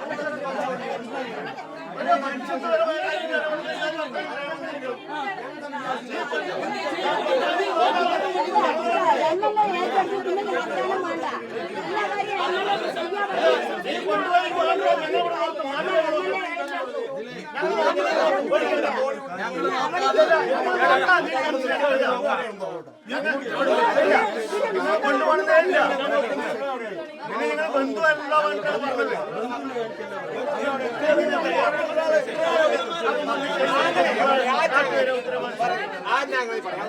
എന്നെ ആ ഞങ്ങൾ പറയാം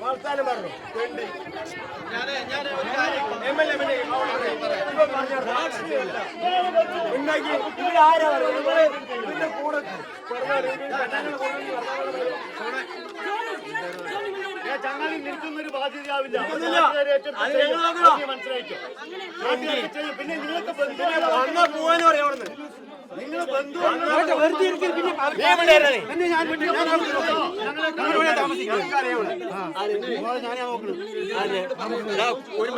വർത്താനം പറഞ്ഞു ഉണ്ടാക്കി ഇവിടെ ആരാ പറയുന്നത് ഇതിന്റെ കൂടെ ചങ്ങാതി നിൽക്കുന്നൊരു ബാധ്യതയാവില്ല. മനസ്സിലായിക്കോ. പിന്നെ നിങ്ങൾക്ക് പറയാം ഒരു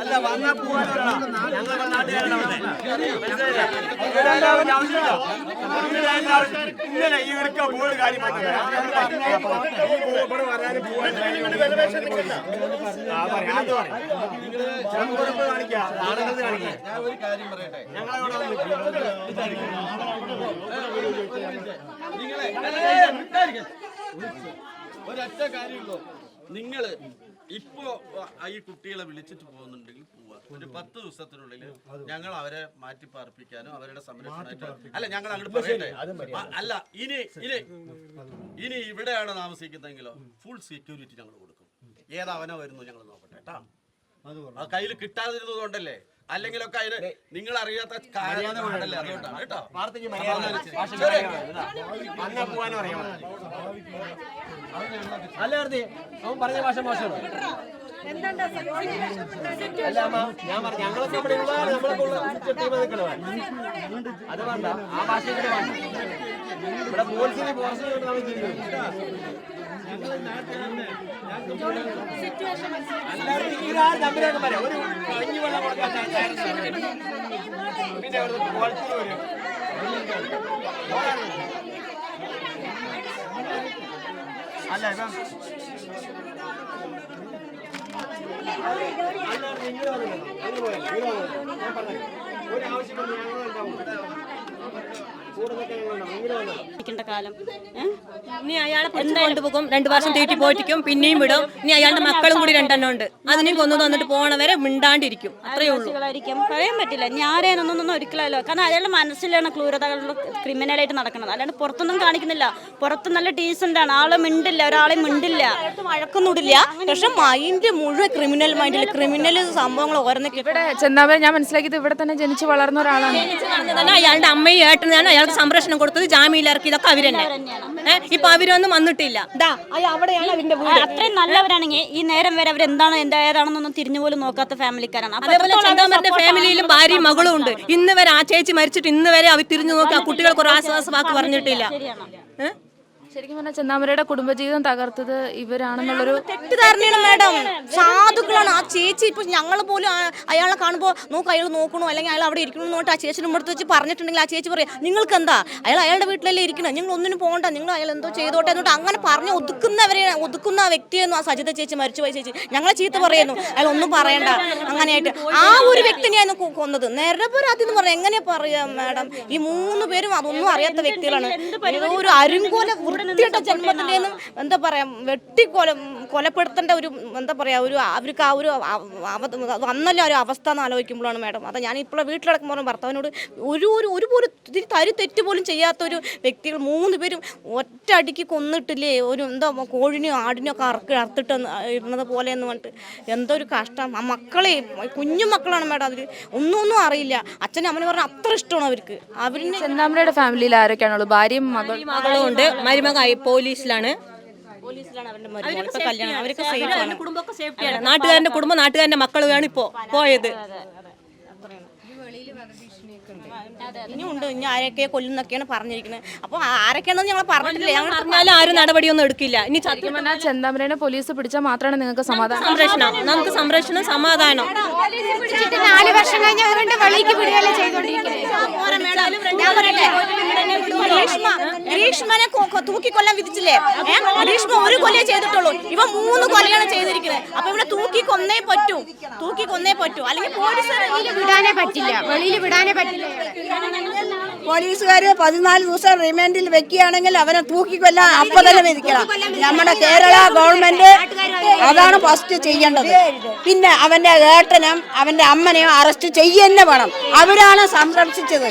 അല്ല വന്നാ പോവാനല്ല ഞങ്ങളുടെ നാട്ടുകാരാണ് ഇന്നലെ ഈ എടുക്ക പോയി കാര്യം ഞാൻ ഒരു കാര്യം പറയട്ടെ നിങ്ങളെ ഒരൊറ്റ കാര്യമുള്ളൂ നിങ്ങൾ ഇപ്പോ ഈ കുട്ടികളെ വിളിച്ചിട്ട് പോകുന്നുണ്ടെങ്കിൽ പോവാ. ഒരു പത്ത് ദിവസത്തിനുള്ളിൽ ഞങ്ങൾ അവരെ മാറ്റി പാർപ്പിക്കാനും അവരുടെ സംരക്ഷണമായിട്ട് അല്ല ഞങ്ങൾ അങ്ങോട്ട് പറയട്ടെ. അല്ല ഇനി ഇനി ഇനി ഇവിടെയാണ് താമസിക്കുന്നതെങ്കിലോ ഫുൾ സെക്യൂരിറ്റി ഞങ്ങൾ കൊടുക്കും. ഏതവനോ വരുന്നു ഞങ്ങൾ നോക്കട്ടെ കേട്ടാ. ആ കയ്യിൽ കിട്ടാതിരുന്നത് കൊണ്ടല്ലേ? അല്ലെങ്കിലൊക്കെ അതിന് നിങ്ങൾ അറിയാത്ത കാര്യമല്ലേ അതുകൊണ്ടാണ് കേട്ടോ. അല്ല അവൻ പറഞ്ഞ ഭാഷ മോശമാണ്. അല്ല അമ്മ ഞാൻ പറഞ്ഞു ഞങ്ങളൊക്കെ ഇവിടെ ഉള്ള നമ്മളൊക്കെ ഉള്ള ടീം നിൽക്കണവൻ അത് വേണ്ട. ആ ഭാഷ ഇവിടെ ഇവിടെ പോലീസിനെ നമ്മൾ അല്ലാതെ ഒരു കഞ്ഞി വെള്ളം കൊടുക്കാൻ പിന്നെ അവിടുത്തെ ക്വാളിറ്റി വരും അല്ല ഇപ്പം അല്ല നിങ്ങൾ പോയോ ഞാൻ പറഞ്ഞു. ഒരു ആവശ്യം വന്ന്. ഞങ്ങൾ ഉണ്ടാവും കാലം? ഇനി അയാളെ പിടിച്ച് കൊണ്ടുപോകും. രണ്ടു വർഷം തീറ്റി പോറ്റിക്കും പിന്നെയും വിടും. ഇനി അയാളുടെ മക്കളും കൂടി രണ്ടെണ്ണം ഉണ്ട്. അതിനെയും കൊന്നു തന്നിട്ട് പോണവരെ മിണ്ടാണ്ടിരിക്കും. അത്രയേ ഉള്ളൂ. പറയാൻ പറ്റില്ല. ഇനി ഒരിക്കലല്ലോ കാരണം അയാളുടെ മനസ്സിലാണ് ക്രൂരതകളുടെ ക്രിമിനലായിട്ട് നടക്കുന്നത്. അല്ലാണ്ട് പുറത്തൊന്നും കാണിക്കുന്നില്ല. പുറത്ത് നല്ല ഡീസന്റ് ആണ്. ആളെ മിണ്ടില്ല. ഒരാളെ മിണ്ടില്ല. വഴക്കൊന്നുമില്ല പക്ഷെ മൈൻഡ് മുഴുവൻ ക്രിമിനൽ മൈൻഡിൽ ക്രിമിനൽ സംഭവങ്ങൾ ഓരോന്നൊക്കെ ഇവിടെ ചെന്നാവേ ഞാൻ മനസ്സിലാക്കിയത് ഇവിടെ തന്നെ ജനിച്ചു വളർന്ന ഒരാളാണ്. അയാളുടെ അയാളുടെ അമ്മയും ഏട്ടനാണ് അയാൾക്ക് സംരക്ഷണം കൊടുത്തത് ജാമ്യയിൽ ഇറക്കി ഇതൊക്കെ അവർ തന്നെ. ഏഹ് ഇപ്പൊ അവരൊന്നും വന്നിട്ടില്ല. ദാ അവിടെയാണ് അവന്റെ വീട്. അത്രയും നല്ലവരാണെങ്കിൽ ഈ നേരം വരെ അവരെന്താണ് എന്താണ് ഏതാണെന്നൊന്നും തിരിഞ്ഞു പോലും നോക്കാത്ത ഫാമിലിക്കാരാണ്. അതേപോലെ support ഫാമിലിയിലും ഭാര്യയും മകളും ഉണ്ട്. ഇന്ന് വരെ ആ ചേച്ചി മരിച്ചിട്ട് ഇന്ന് വരെ അവർ തിരിഞ്ഞു നോക്കി ആ കുട്ടികൾക്ക് ഒരു ആശ്വാസ വാക്ക് പറഞ്ഞിട്ടില്ല. ശരിക്കും പറഞ്ഞാൽ ചെന്നാമരയുടെ കുടുംബജീവിതം തകർത്തത് ഇവരാണെന്നുള്ളൊരു തെറ്റിദ്ധാരണയാണ് മാഡം. സാധുക്കളാണ് ആ ചേച്ചി ഇപ്പൊ ഞങ്ങൾ പോലും അയാളെ കാണുമ്പോൾ നോക്ക് അയാൾ നോക്കണോ? അല്ലെങ്കിൽ അയാൾ അവിടെ ഇരിക്കണോ എന്ന് ആ ചേച്ചിയുടെ അടുത്ത് വെച്ച് പറഞ്ഞിട്ടുണ്ടെങ്കിൽ ആ ചേച്ചി പറയാം നിങ്ങൾക്ക് എന്താ അയാൾ അയാളുടെ വീട്ടിലല്ലേ ഇരിക്കണം. നിങ്ങൾ ഒന്നിനും പോകണ്ട. നിങ്ങൾ അയാൾ എന്തോ ചെയ്തോട്ടെ എന്നിട്ട് അങ്ങനെ പറഞ്ഞ് ഒതുക്കുന്നവരെ ഒതുക്കുന്ന വ്യക്തിയെന്നു ആ സജിത ചേച്ചി മരിച്ചുപോയ ചേച്ചി. ഞങ്ങളെ ചീത്ത പറയുന്നു. അയാൾ ഒന്നും പറയണ്ട. അങ്ങനെയായിട്ട് ആ ഒരു വ്യക്തിനെയാണ് കൊന്നത്. നിരപരാധി എന്ന് പറഞ്ഞാൽ എങ്ങനെയാ പറയാ മാഡം? ഈ മൂന്ന് പേരും അതൊന്നും അറിയാത്ത വ്യക്തികളാണ്. ഒരു അരുങ്കോല വൃത്തിയിട്ട ജന്മത്തിന്റെ എന്താ പറയാ വെട്ടിക്കൊല കൊലപ്പെടുത്തേണ്ട ഒരു എന്താ പറയുക ഒരു അവർക്ക് ആ ഒരു വന്നല്ലോ ഒരു അവസ്ഥ എന്ന് ആലോചിക്കുമ്പോഴാണ് മാഡം. അതാ ഞാൻ ഇപ്പോഴും വീട്ടിലടക്കുമ്പോൾ ഭർത്താവിനോട് ഒരു ഒരു ഒരു പോലും ഇതിൽ തരി തെറ്റ് പോലും ചെയ്യാത്ത ഒരു വ്യക്തികൾ മൂന്ന് പേരും ഒറ്റ അടിക്ക് കൊന്നിട്ടില്ലേ? ഒരു എന്തോ കോഴിനെയോ ആടിനെയോ ഒക്കെ അറക്ക് അറുത്തിട്ട് ഇരുന്നത് പോലെ എന്ന് പറഞ്ഞിട്ട് എന്തോ ഒരു കഷ്ടം. ആ മക്കളെ കുഞ്ഞു മക്കളാണ് മാഡം അതിൽ ഒന്നും ഒന്നും അറിയില്ല. അച്ഛനും അമ്മനെ പറഞ്ഞാൽ അത്ര ഇഷ്ടമാണ് അവർക്ക്. അവരിനെ ചെന്നാമരയുടെ ഫാമിലിയിൽ ആരൊക്കെയാണുള്ളത്? ഭാര്യയും മകളും ഉണ്ട്. മരുമകായി പോലീസിലാണ്. നാട്ടുകാരന്റെ കുടുംബം നാട്ടുകാരന്റെ മക്കളാണ് ഇപ്പോ പോയത്. ഉണ്ട്. ഇനി ആരൊക്കെ കൊല്ലുന്നൊക്കെയാണ് പറഞ്ഞിരിക്കുന്നത്. അപ്പൊ ആരൊക്കെയാണെന്ന് ഞങ്ങൾ പറഞ്ഞിട്ടില്ല. ഞങ്ങൾ പറഞ്ഞാലും ആരും നടപടിയൊന്നും എടുക്കില്ല. ഇനി ചെന്താമരനെ പോലീസ് പിടിച്ചാൽ മാത്രമാണ് നിങ്ങൾക്ക് സമാധാനം. സംരക്ഷണം. നമുക്ക് സംരക്ഷണം സമാധാനം. നാല് വർഷം കഴിഞ്ഞ് അവരുടെ വെളിക്ക് വിടുകയല്ലേ ചെയ്തോണ്ടിരിക്കുന്നത്? പോരെ മേഡം, ഞാൻ പറയട്ടെ? ഗ്രീഷ്മ ഗ്രീഷ്മനെ തൂക്കിക്കൊല്ലാൻ വിധിച്ചില്ലേ? ഗ്രീഷ്മ ഒരു കൊലയെ ചെയ്തിട്ടുള്ളൂ. ഇവ മൂന്ന് കൊലയാണ് ചെയ്തിരിക്കുന്നത്. അപ്പൊ ഇവിടെ തൂക്കി കൊന്നേ പറ്റൂ. തൂക്കി കൊന്നേ പറ്റൂ. അല്ലെങ്കിൽ പോലീസ് വിടാനേ പറ്റില്ല. വെളിയിൽ വിടാനേ പറ്റില്ല. പോലീസുകാര് പതിനാല് ദിവസം റിമാൻഡിൽ വെക്കുകയാണെങ്കിൽ അവനെ തൂക്കിക്കൊല്ലാൻ അപ്പൊ തന്നെ വിധിക്കണം നമ്മുടെ കേരള ഗവൺമെന്റ് അതാണ് ഫസ്റ്റ് ചെയ്യേണ്ടത്. പിന്നെ അവന്റെ ഏട്ടനും അവന്റെ അമ്മനെയും അറസ്റ്റ് ചെയ്യന്നെ വേണം. അവരാണ് സംരക്ഷിച്ചത്.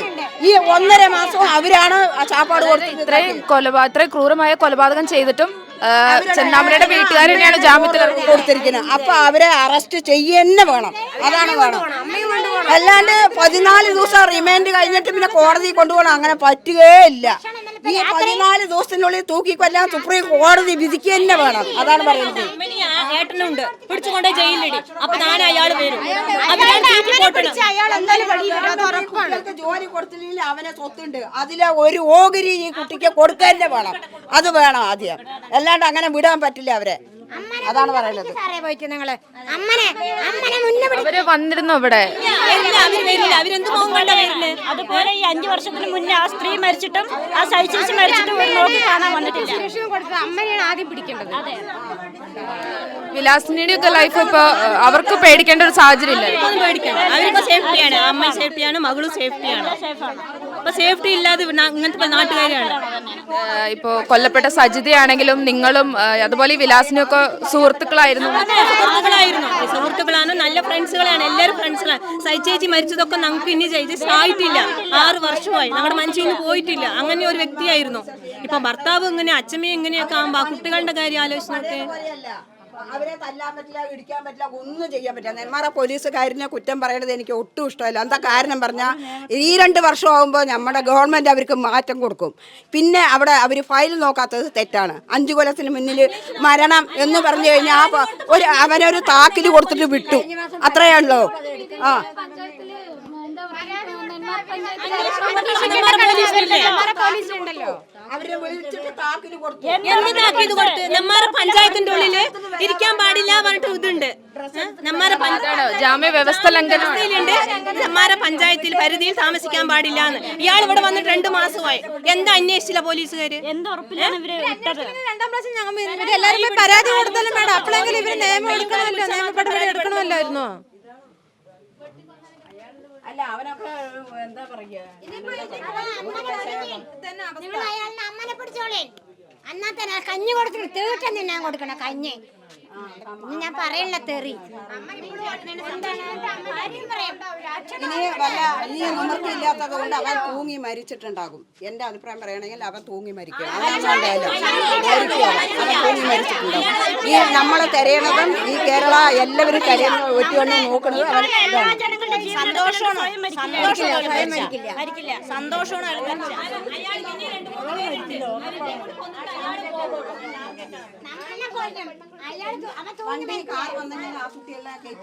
ഈ ഒന്നര മാസം അവരാണ് ചാപ്പാട് കൊടുത്തത് ഇത്രയും കൊലപാ ഇത്രയും ക്രൂരമായ കൊലപാതകം ചെയ്തിട്ടും ചെന്നാമരയുടെ വീട്ടുകാർ തന്നെയാണ് ജാമ്യത്തിൽ. കൊടുത്തിരിക്കുന്നത്. അപ്പൊ അവരെ അറസ്റ്റ് ചെയ്യന്നെ വേണം. അതാണ് വേണം. അല്ലാണ്ട് പതിനാല് ദിവസം റിമാൻഡ് കഴിഞ്ഞിട്ട് പിന്നെ കോടതി കൊണ്ടുപോകണം. അങ്ങനെ പറ്റുകയില്ല. ഈ പതിനാല് ദിവസത്തിനുള്ളിൽ തൂക്കി കൊല്ലാൻ സുപ്രീം കോടതി വിധിക്കുക തന്നെ വേണം. അതാണ് പറയുന്നത്. ജയിലിലിടി. അപ്പൊ അയാൾ വരും. ജോലി കൊടുത്തില്ലെങ്കിൽ അവനെ സ്വത്തുണ്ട്. അതിലെ ഒരു ഓഹരി ഈ കുട്ടിക്ക് കൊടുക്കുക തന്നെ വേണം. അത് വേണം ആദ്യം. അല്ലാണ്ട് അങ്ങനെ വിടാൻ പറ്റില്ല അവരെ. അതാണ് പറയുന്നത്. സാറേ പോയിട്ട് നിങ്ങൾ? അമ്മനെ അമ്മനെ മുന്നേ അവർ വന്നിരുന്നു ഇവിടെ? വരില്ല അവർ വരില്ല. അവരെന്ത് മോഹം കൊണ്ടാ വരുന്നത് അതുപോലെ ഈ അഞ്ചു വർഷത്തിന് മുന്നേ ആ സ്ത്രീ മരിച്ചിട്ടും ആ സഹിച്ചേച്ചി മരിച്ചിട്ടും ഒരു നോക്കി കാണാൻ വന്നിട്ടില്ല. ശിക്ഷ കൊടുത്തത് അമ്മനെയാണ് ആദ്യം പിടിക്കേണ്ടത്. വിലാസിനിയുടെ ഒക്കെ ലൈഫ് ഇപ്പൊ അവർക്ക് പേടിക്കേണ്ട ഒരു സാഹചര്യം ഇല്ല. ഒന്നും പേടിക്കണ്ട. അവരിപ്പോ സേഫ്റ്റിയാണ് അമ്മ സേഫ്റ്റിയാണ് മകളും സേഫ്റ്റിയാണ് അപ്പൊ സേഫ്റ്റി ഇല്ലാതെ ഇങ്ങനത്തെ നാട്ടുകാരാണ്. ആ, ഇപ്പോ കൊല്ലപ്പെട്ട സജിതയാണെങ്കിലും നിങ്ങളും അതുപോലെ ഈ വിലാസിനൊക്കെ സുഹൃത്തുക്കളായിരുന്നു. സുഹൃത്തുക്കളായിരുന്നു സുഹൃത്തുക്കളാണ് നല്ല ഫ്രണ്ട്സുകളാണ് എല്ലാവരും ഫ്രണ്ട്സുകളാണ് സൈചേച്ചി മരിച്ചതൊക്കെ നമുക്ക് ഇനി ചേച്ചി ആയിട്ടില്ല. ആറ് വർഷമായി. നമ്മുടെ മനസ്സിൽ നിന്ന് പോയിട്ടില്ല. അങ്ങനെ ഒരു വ്യക്തിയായിരുന്നു. ഇപ്പൊ ഭർത്താവ് ഇങ്ങനെ അച്ഛമ്മയും ഇങ്ങനെയൊക്കെ ആകുമ്പോ കുട്ടികളുടെ കാര്യം ആലോചിച്ച് നോക്കേ. അവരെ തല്ലാൻ പറ്റില്ല ഇടിക്കാൻ പറ്റില്ല ഒന്നും ചെയ്യാൻ പറ്റില്ല. നെന്മാറ പോലീസുകാരനെ കുറ്റം പറയണത് എനിക്ക് ഒട്ടും ഇഷ്ടമല്ല. എന്താ കാരണം പറഞ്ഞാൽ ഈ രണ്ട് വർഷം വർഷമാകുമ്പോൾ നമ്മുടെ ഗവൺമെന്റ് അവർക്ക് മാറ്റം കൊടുക്കും. പിന്നെ അവിടെ അവർ ഫയൽ നോക്കാത്തത് തെറ്റാണ്. അഞ്ചു കൊല്ലത്തിന് മുന്നിൽ മരണം എന്ന് പറഞ്ഞു കഴിഞ്ഞാൽ ഒരു അവനൊരു താക്കിൽ കൊടുത്തിട്ട് വിട്ടു. അത്രയേ ഉള്ളൂ. ആ. പോലീസുണ്ടല്ലോ അവരെ വിളിച്ചിട്ട് താക്കീത് കൊടുത്തു. എന്താക്കി താക്കീത് കൊടുത്ത് നമ്മാരെ പഞ്ചായത്തിന്റെ ഉള്ളിൽ ഇരിക്കാൻ പാടില്ല പറഞ്ഞിട്ട് ഇതുണ്ട്? നമ്മാരെ പഞ്ചായത്ത് ജാമ്യ വ്യവസ്ഥ ലംഘനം നമ്മുടെ നമ്മാരെ പഞ്ചായത്തിൽ പരിധിയിൽ താമസിക്കാൻ പാടില്ല എന്ന്. ഇയാൾ ഇവിടെ വന്നിട്ട് രണ്ടു മാസമായി. എന്താ അന്വേഷിച്ചില്ല പോലീസുകാര്? എന്ത് രണ്ടാം പ്രാവശ്യം ഞങ്ങൾ എല്ലാവരും പരാതി കൊടുത്തല്ലോ മേഡം അപ്പോഴെങ്കിലും ഇവർ നിയമം എടുക്കണമല്ലോ. നിയമ നടപടി എടുക്കണമല്ലായിരുന്നോ അല്ല അവനൊക്കെ എന്താ പറയാ നിങ്ങൾ അയാളുടെ അമ്മനെ പിടിച്ചോളേ. അന്നാ തന്നെ കഞ്ഞി കൊടുത്തിട്ട് തീട്ടം തിന്നാൻ കൊടുക്കണം കഞ്ഞി. ഞാൻ പറയണില്ല തെറി. ഇനി വല്ല ഇനി നിവൃത്തിയില്ലാത്തത് കൊണ്ട് അവൻ തൂങ്ങി മരിച്ചിട്ടുണ്ടാകും. എന്റെ അഭിപ്രായം പറയണെങ്കിൽ അവൻ തൂങ്ങി മരിക്കും. മരിക്കും അവൻ. തൂങ്ങി ഈ നമ്മളെ തിരയണതും ഈ കേരള എല്ലാവരും തിരയുന്നത് ഒറ്റുകൊണ്ട് നോക്കുന്നത് അവൻ സന്തോഷമാണ്. സന്തോഷമാണ് മരിക്കില്ല സന്തോഷമാണ് അയാൾ മരിച്ചത്. അയാൾ ഇനി രണ്ട് മൂന്ന് പേര് അയാൾക്ക് അവൻ വണ്ടി കാർ വന്നെങ്കിൽ ആ കുട്ടിയെല്ലാം കയറ്റി